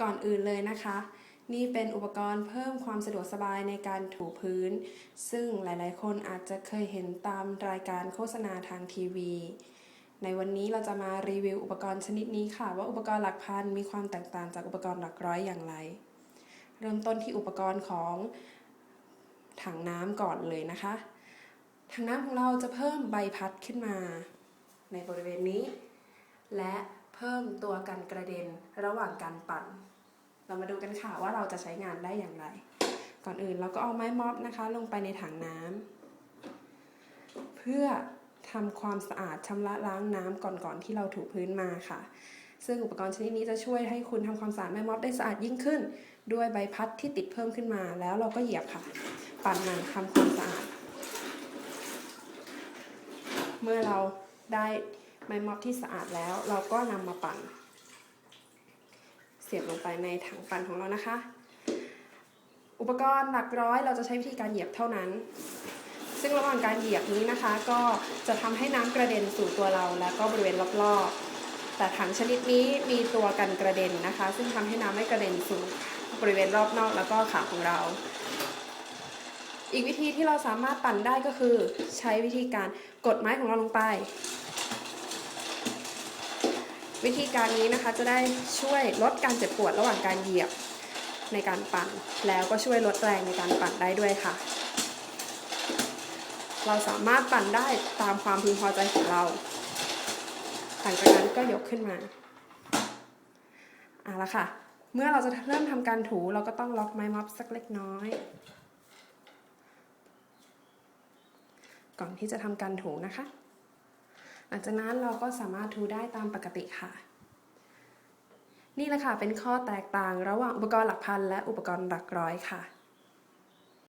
ก่อนอื่นเลยนะคะ นี่เป็นอุปกรณ์เพิ่มความสะดวกสบายในการถูพื้น ซึ่งหลายๆ คนอาจจะเคยเห็นตามรายการโฆษณาทางทีวี ในวันนี้เราจะมารีวิวอุปกรณ์ชนิดนี้ค่ะ ว่าอุปกรณ์หลักพันมีความแตกต่างจากอุปกรณ์หลักร้อยอย่างไร เริ่มต้นที่อุปกรณ์ของถังน้ำก่อนเลยนะคะ ถังน้ำของเราจะเพิ่มใบพัดขึ้นมา ในบริเวณนี้ และ เพิ่มตัวกันกระเด็นระหว่างการปั่น เรามาดูกันค่ะว่าเราจะใช้งานได้อย่างไร ก่อนอื่นเราก็เอาไม้ม็อบนะคะ ลงไปในถังน้ำเพื่อทำความสะอาดชำระล้างน้ำก่อนๆที่เราถูพื้นมาค่ะ ซึ่งอุปกรณ์ชนิดนี้จะช่วยให้คุณทำความสะอาดไม้ม็อบได้สะอาดยิ่งขึ้น ด้วยใบพัดที่ติดเพิ่มขึ้นมา แล้วเราก็เหยียบค่ะ ปั่นมันทำความสะอาด เมื่อเราได้ ไม้ม็อบที่สะอาดแล้ว เราก็นำมาปั่น เสียบลงไปในถังปั่นของเรานะคะ อุปกรณ์หลักร้อยเราจะใช้วิธีการเหยียบเท่านั้น ซึ่งระหว่างการเหยียบนี้นะคะ ก็จะทำให้น้ำกระเด็นสู่ตัวเราและก็บริเวณรอบๆ แต่ถังชนิดนี้มีตัวกันกระเด็นนะคะ ซึ่งทำให้น้ำไม่กระเด็นสู่บริเวณรอบนอกแล้วก็ขาของเรา อีกวิธีที่เราสามารถปั่นได้ก็คือ ใช้วิธีการกดไม้ของเราลงไป วิธีการนี้นะคะจะได้ช่วยลดการเจ็บปวดระหว่างการเหยียบในการปั่น แล้วก็ช่วยลดแรงในการปั่นได้ด้วยค่ะ เราสามารถปั่นได้ตามความพึงพอใจของเราหลังจากนั้นก็ยกขึ้นมาเอาละค่ะ เมื่อเราจะเริ่มทำการถูเราก็ต้องล็อกไม้ม็อบสักเล็กน้อย ก่อนที่จะทำการถูนะคะ หลังจากนั้นเราก็สามารถทูได้ตามปกติค่ะ นี่แหละค่ะเป็นข้อแตกต่างระหว่างอุปกรณ์หลักพันและอุปกรณ์หลักร้อยค่ะ